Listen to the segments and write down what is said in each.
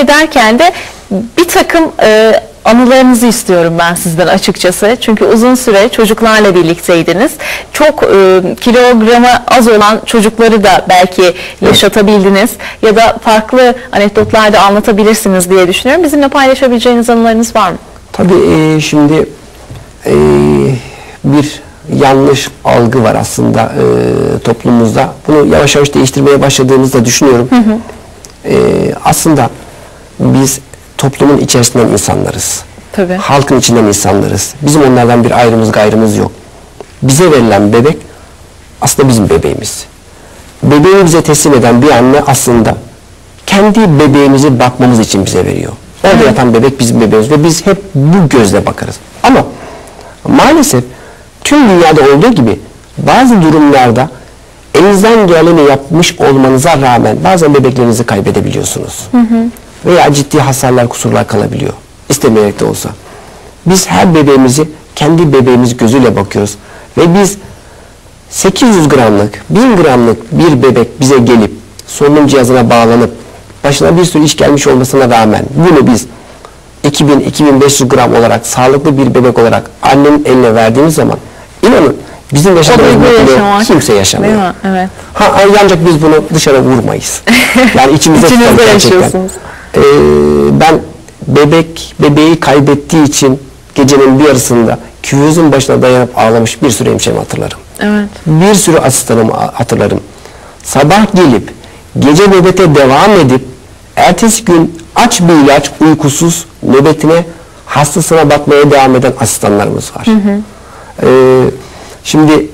anne derken de bir takım e, anılarınızı istiyorum ben sizden açıkçası. Çünkü uzun süre çocuklarla birlikteydiniz. Çok e, kilogramı az olan çocukları da belki yaşatabildiniz. Ya da farklı anekdotlar da anlatabilirsiniz diye düşünüyorum. Bizimle paylaşabileceğiniz anılarınız var mı? Tabii e, şimdi e, bir yanlış algı var aslında e, toplumumuzda. Bunu yavaş yavaş değiştirmeye başladığımızda düşünüyorum. E, aslında biz toplumun içerisinden insanlarız. Tabii. Halkın içinden insanlarız. Bizim onlardan bir ayrımız gayrımız yok. Bize verilen bebek aslında bizim bebeğimiz. Bebeğini bize teslim eden bir anne aslında kendi bebeğimizi bakmamız için bize veriyor. Orada yatan bebek bizim bebeğimiz ve biz hep bu gözle bakarız. Ama maalesef tüm dünyada olduğu gibi bazı durumlarda elinizden geleni yapmış olmanıza rağmen bazen bebeklerinizi kaybedebiliyorsunuz. Veya ciddi hasarlar, kusurlar kalabiliyor. İstemeyerek de olsa. Biz her bebeğimizi kendi bebeğimiz gözüyle bakıyoruz. Ve biz 800 gramlık, 1000 gramlık bir bebek bize gelip solunum cihazına bağlanıp başına bir sürü iş gelmiş olmasına rağmen bunu biz 2000-2500 gram olarak sağlıklı bir bebek olarak annenin eline verdiğimiz zaman inanın bizim yaşadığımız mutluluğu kimse yaşamıyor. Değil mi? Evet. Ha, ancak biz bunu dışarı vurmayız. Yani içimizde gerçekten. yaşıyorsunuz. Ee, ben bebek bebeği kaybettiği için gecenin bir yarısında küvüzün başına dayanıp ağlamış bir sürü hemşerimi hatırlarım. Evet. Bir sürü asistanımı hatırlarım. Sabah gelip gece nöbete devam edip ertesi gün aç bir ilaç uykusuz nöbetine hastasına bakmaya devam eden asistanlarımız var. Ee, şimdi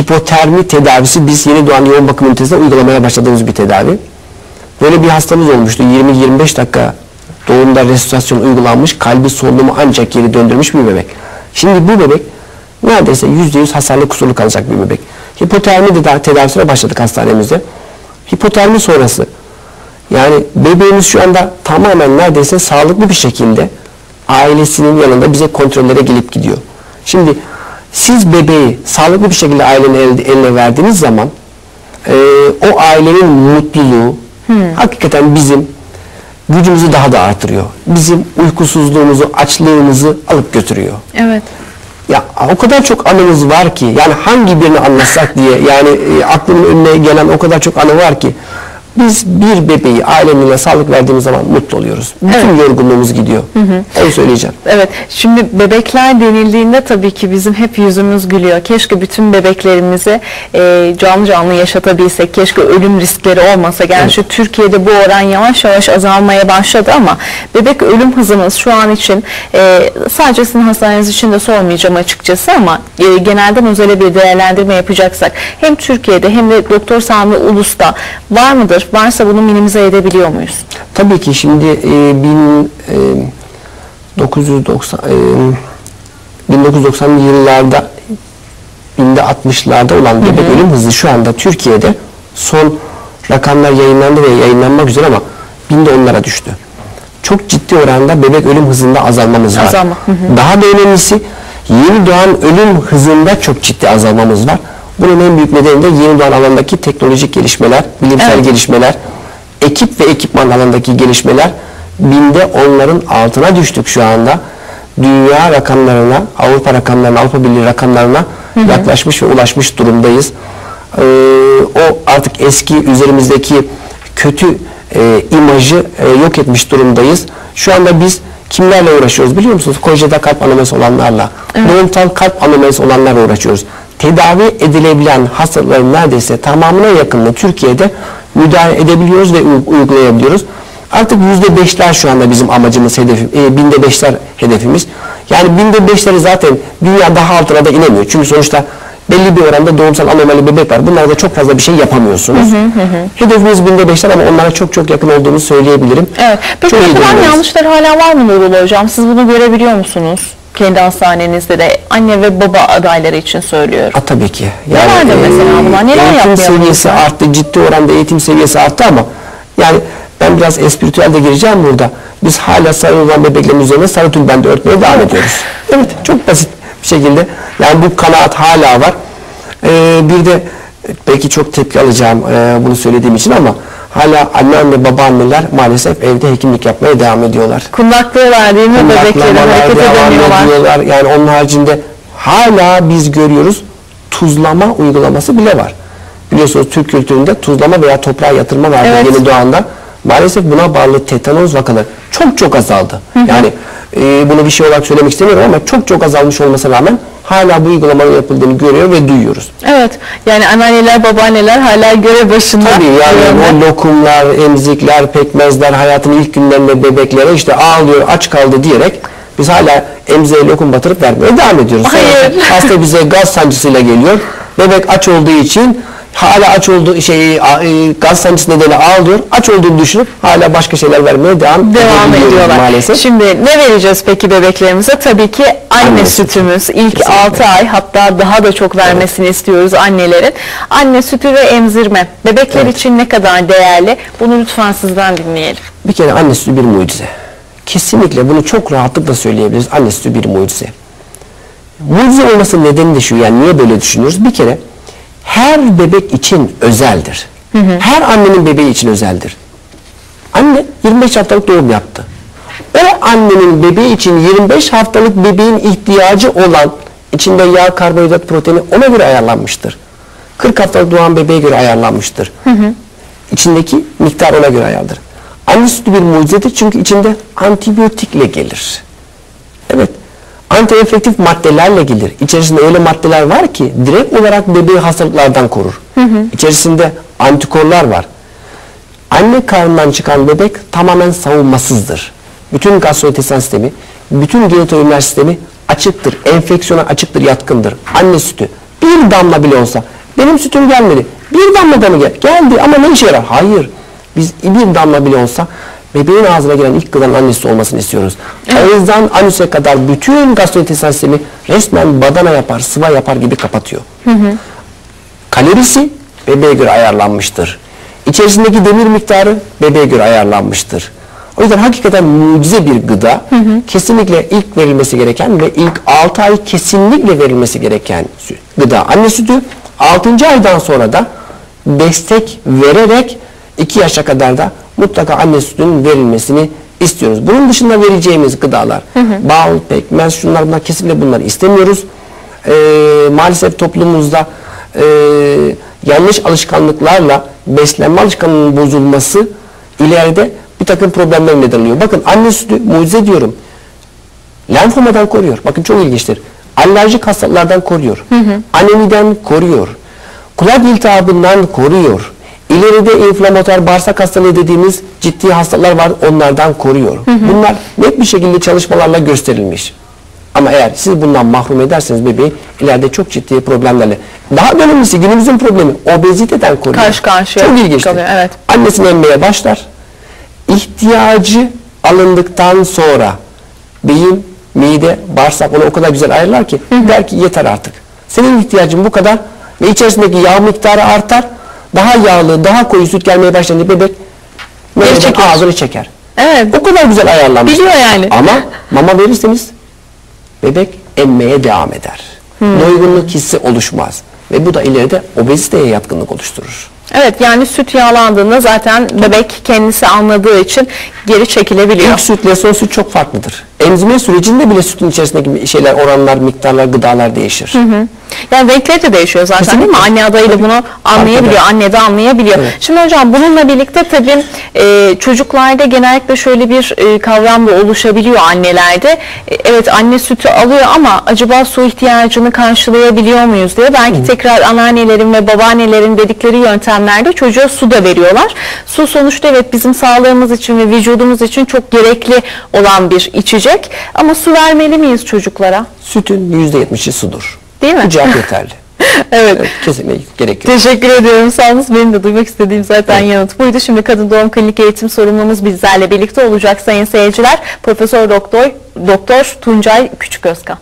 hipotermi tedavisi biz yeni doğan yoğun bakım ünitesinde uygulamaya başladığımız bir tedavi. Böyle bir hastamız olmuştu. 20-25 dakika doğumda restorasyon uygulanmış, kalbi solunumu ancak geri döndürmüş bir bebek. Şimdi bu bebek neredeyse %100 hasarlı kusurlu kalacak bir bebek. Hipotermi de tedavisine başladık hastanemizde. Hipotermi sonrası yani bebeğimiz şu anda tamamen neredeyse sağlıklı bir şekilde ailesinin yanında bize kontrollere gelip gidiyor. Şimdi siz bebeği sağlıklı bir şekilde ailenin eline verdiğiniz zaman e, o ailenin mutluluğu hakikaten bizim gücümüzü daha da artırıyor. Bizim uykusuzluğumuzu, açlığımızı alıp götürüyor. Evet. Ya o kadar çok anımız var ki yani hangi birini anlatsak diye yani e, aklımın önüne gelen o kadar çok anı var ki biz bir bebeği ailemine sağlık verdiğimiz zaman mutlu oluyoruz. Bütün yorgunluğumuz gidiyor. Onu söyleyeceğim. Evet. Şimdi bebekler denildiğinde tabii ki bizim hep yüzümüz gülüyor. Keşke bütün bebeklerimizi e, canlı canlı yaşatabilsek. Keşke ölüm riskleri olmasa. Gerçi Türkiye'de bu oran yavaş yavaş azalmaya başladı ama bebek ölüm hızımız şu an için e, sadece sizin hastaneniz için de sormayacağım açıkçası ama e, genelden özele bir değerlendirme yapacaksak hem Türkiye'de hem de Doktor Sami Ulus'ta var mıdır? Varsa bunu minimize edebiliyor muyuz? Tabii ki şimdi e, bin, e, 990 e, 1990'lı yıllarda binde 60'larda olan bebek ölüm hızı şu anda Türkiye'de son rakamlar yayınlandı ve yayınlanmak üzere ama binde onlara düştü. Çok ciddi oranda bebek ölüm hızında azalmamız var. Azalma, hı hı. Daha da önemlisi yeni doğan ölüm hızında çok ciddi azalmamız var. Bunun en büyük nedeni de yeni doğan alandaki teknolojik gelişmeler, bilimsel Evet. gelişmeler, ekip ve ekipman alandaki gelişmeler binde onların altına düştük şu anda. Dünya rakamlarına, Avrupa rakamlarına, Avrupa Birliği rakamlarına yaklaşmış ve ulaşmış durumdayız. Ee, o artık eski üzerimizdeki kötü e, imajı e, yok etmiş durumdayız. Şu anda biz kimlerle uğraşıyoruz biliyor musunuz? Kojada kalp anomesi olanlarla, doğumsal kalp anomesi olanlarla uğraşıyoruz. Tedavi edilebilen hastaların neredeyse tamamına yakınını Türkiye'de müdahale edebiliyoruz ve uygulayabiliyoruz. Artık yüzde beşler şu anda bizim amacımız, hedefim, e, binde beşler hedefimiz. Yani binde beşleri zaten dünya daha altına da inemiyor. Çünkü sonuçta belli bir oranda doğumsal anomali bebek var. Bunlarda çok fazla bir şey yapamıyorsunuz. Hedefimiz binde beşler ama onlara çok çok yakın olduğunu söyleyebilirim. Evet. Peki Çok yapılan yanlışlar hala var mı Nurullah Hocam? Siz bunu görebiliyor musunuz? Kendi hastanenizde de anne ve baba adayları için söylüyorum. Ha, tabii ki. Nelerdir mesela bunlar? Neler eğitim seviyesi başladılar? arttı, ciddi oranda eğitim seviyesi arttı ama yani ben biraz espritüel de gireceğim burada. Biz hala sarılılan bebeklerin üzerine sarı tülbende örtmeye devam ediyoruz. Evet, çok basit bir şekilde. Yani bu kanaat hala var. Ee, bir de belki çok tepki alacağım e, bunu söylediğim için ama hala anneanne babaanneler maalesef evde hekimlik yapmaya devam ediyorlar. Kundaklıyorlar değil mi bebekleri Kundaklamalar hareket devam edemiyorlar. ediyorlar. Yani onun haricinde hala biz görüyoruz tuzlama uygulaması bile var. Biliyorsunuz Türk kültüründe tuzlama veya toprağa yatırma vardı Evet. yeni doğanda. Maalesef buna bağlı tetanoz vakaları çok çok azaldı. Yani e, bunu bir şey olarak söylemek istemiyorum ama çok çok azalmış olmasına rağmen hala bu uygulamanın yapıldığını görüyor ve duyuyoruz. Evet. Yani anneanneler, babaanneler hala görev başında. Tabii yani o lokumlar, emzikler, pekmezler hayatın ilk günlerinde bebeklere işte ağlıyor, aç kaldı diyerek biz hala emziğe lokum batırıp vermeye devam ediyoruz. Sonra Hayır. hasta bize gaz sancısıyla geliyor. Bebek aç olduğu için hala aç olduğu şey e, gaz sancısı nedeniyle ağlıyor. Aç olduğunu düşünüp hala başka şeyler vermeye devam, devam ediyorlar. maalesef. Şimdi ne vereceğiz peki bebeklerimize? Tabii ki anne, Anne sütü. sütümüz. İlk Kesinlikle. 6 ay hatta daha da çok vermesini istiyoruz annelerin. Anne sütü ve emzirme. Bebekler Evet. için ne kadar değerli? Bunu lütfen sizden dinleyelim. Bir kere anne sütü bir mucize. Kesinlikle bunu çok rahatlıkla söyleyebiliriz. Anne sütü bir mucize. Mucize olmasının nedeni de şu yani niye böyle düşünüyoruz? Bir kere her bebek için özeldir. Her annenin bebeği için özeldir. Anne 25 haftalık doğum yaptı. O annenin bebeği için 25 haftalık bebeğin ihtiyacı olan içinde yağ, karbonhidrat, proteini ona göre ayarlanmıştır. 40 haftalık doğan bebeğe göre ayarlanmıştır. İçindeki miktar ona göre ayarlanır. Anne sütü bir mucizedir çünkü içinde antibiyotikle gelir. Evet. Antienfektif maddelerle gelir. İçerisinde öyle maddeler var ki direkt olarak bebeği hastalıklardan korur. İçerisinde antikorlar var. Anne karnından çıkan bebek tamamen savunmasızdır. Bütün gastrointestinal sistemi, bütün genitoüriner sistemi açıktır. Enfeksiyona açıktır, yatkındır. Anne sütü bir damla bile olsa benim sütüm gelmedi. Bir damla da mı gel? Geldi ama ne işe yarar? Hayır. Biz bir damla bile olsa bebeğin ağzına giren ilk gıdanın annesi olmasını istiyoruz. Ağızdan anüse kadar bütün gastrointestinal sistemi resmen badana yapar, sıva yapar gibi kapatıyor. Kalorisi bebeğe göre ayarlanmıştır. İçerisindeki demir miktarı bebeğe göre ayarlanmıştır. O yüzden hakikaten mucize bir gıda. Kesinlikle ilk verilmesi gereken ve ilk 6 ay kesinlikle verilmesi gereken gıda. Anne sütü 6. aydan sonra da destek vererek 2 yaşa kadar da mutlaka anne sütünün verilmesini istiyoruz. Bunun dışında vereceğimiz gıdalar bal, pekmez, şunlar bunlar kesinlikle bunları istemiyoruz. Ee, maalesef toplumumuzda e, yanlış alışkanlıklarla beslenme alışkanlığının bozulması ileride bir takım problemler neden oluyor. Bakın anne sütü mucize diyorum. Lenfomadan koruyor. Bakın çok ilginçtir. Alerjik hastalıklardan koruyor. Anemiden koruyor. Kulak iltihabından koruyor. İleride inflamatuar bağırsak hastalığı dediğimiz ciddi hastalıklar var onlardan koruyor. Bunlar net bir şekilde çalışmalarla gösterilmiş. Ama eğer siz bundan mahrum ederseniz bebeği ileride çok ciddi problemlerle daha da önemlisi günümüzün problemi obeziteden koruyor. Karşı karşıya Çok kalıyor, evet. Annesini emmeye başlar. İhtiyacı alındıktan sonra beyin, mide, bağırsak onu o kadar güzel ayarlar ki der ki yeter artık. Senin ihtiyacın bu kadar ve içerisindeki yağ miktarı artar. Daha yağlı, daha koyu süt gelmeye başlayınca bebek memeden çeker. ağzını çeker. Evet. O kadar güzel ayarlanmış. Biliyor yani. Ama mama verirseniz bebek emmeye devam eder. Doygunluk hissi oluşmaz. Ve bu da ileride obeziteye yatkınlık oluşturur. Evet yani süt yağlandığında zaten bebek kendisi anladığı için geri çekilebiliyor. İlk sütle son süt çok farklıdır. Emzirme sürecinde bile sütün içerisindeki şeyler, oranlar, miktarlar, gıdalar değişir. Yani renkleri de değişiyor zaten değil mi? Kesinlikle. Anne adayıyla bunu anlayabiliyor, eder. anne de anlayabiliyor. Evet. Şimdi hocam bununla birlikte tabii e, çocuklarda genellikle şöyle bir e, kavram da oluşabiliyor annelerde. E, evet anne sütü alıyor ama acaba su ihtiyacını karşılayabiliyor muyuz diye belki tekrar anneannelerin ve babaannelerin dedikleri yöntemlerde çocuğa su da veriyorlar. Su sonuçta evet bizim sağlığımız için ve vücudumuz için çok gerekli olan bir içecek. Ama su vermeli miyiz çocuklara? Sütün %70'i sudur. Değil mi? Bu cevap yeterli. evet. Evet, kesinlikle gerek yok. Teşekkür ediyorum. Sağ olun. Benim de duymak istediğim zaten yanıt buydu. Şimdi kadın doğum klinik eğitim sorumlumuz bizlerle birlikte olacak sayın seyirciler. Profesör Doktor Doktor Tuncay Küçüközkan.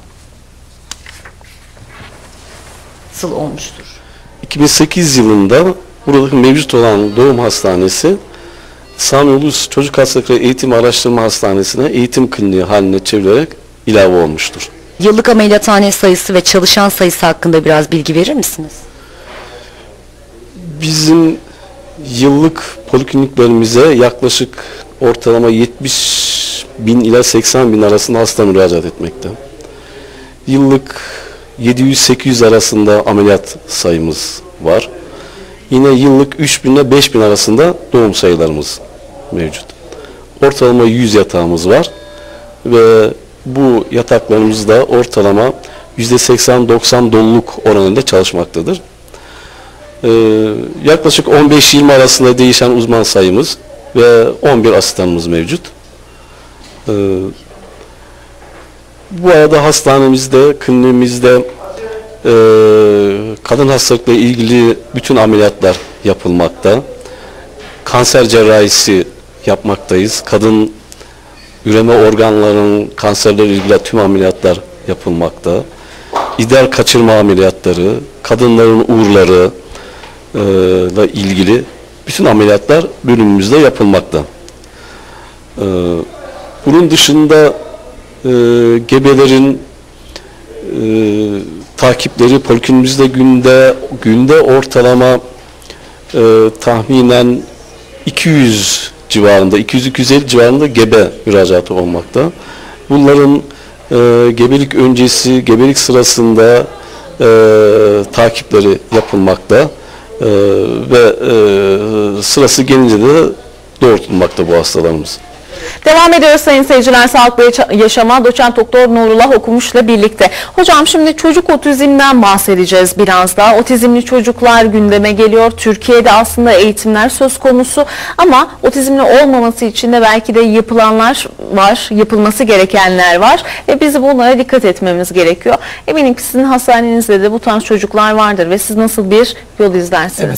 Nasıl olmuştur? 2008 yılında buradaki mevcut olan doğum hastanesi Sami Ulus Çocuk Hastalıkları Eğitim Araştırma Hastanesi'ne eğitim kliniği haline çevrilerek ilave olmuştur. Yıllık ameliyathane sayısı ve çalışan sayısı hakkında biraz bilgi verir misiniz? Bizim Yıllık polikliniklerimize yaklaşık ortalama 70 bin ila 80 bin arasında hasta müracaat etmekte. Yıllık 700-800 arasında ameliyat sayımız var. Yine yıllık 3 bin ile 5 bin arasında doğum sayılarımız mevcut. Ortalama 100 yatağımız var ve bu yataklarımızda ortalama %80-90 doluluk oranında çalışmaktadır. Ee, yaklaşık 15-20 arasında değişen uzman sayımız ve 11 asistanımız mevcut. Ee, bu arada hastanemizde, kliniğimizde e, kadın hastalıkla ilgili bütün ameliyatlar yapılmakta. Kanser cerrahisi yapmaktayız. Kadın üreme organlarının kanserleri ilgili tüm ameliyatlar yapılmakta. İder kaçırma ameliyatları, kadınların uğurları e, ile ilgili bütün ameliyatlar bölümümüzde yapılmakta. E, bunun dışında e, gebelerin e, takipleri poliklinikimizde günde günde ortalama e, tahminen 200 civarında 200-250 civarında gebe müracaatı olmakta. Bunların e, gebelik öncesi, gebelik sırasında e, takipleri yapılmakta e, ve e, sırası gelince de doğurtulmakta bu hastalarımız. Devam ediyoruz sayın seyirciler Sağlıklı Yaşa- Yaşama doçent doktor Nurullah Okumuş'la birlikte. Hocam şimdi çocuk otizmden bahsedeceğiz biraz daha. Otizmli çocuklar gündeme geliyor. Türkiye'de aslında eğitimler söz konusu ama otizmli olmaması için de belki de yapılanlar var, yapılması gerekenler var ve bizi bunlara dikkat etmemiz gerekiyor. Eminim ki sizin hastanenizde de bu tarz çocuklar vardır ve siz nasıl bir yol izlersiniz?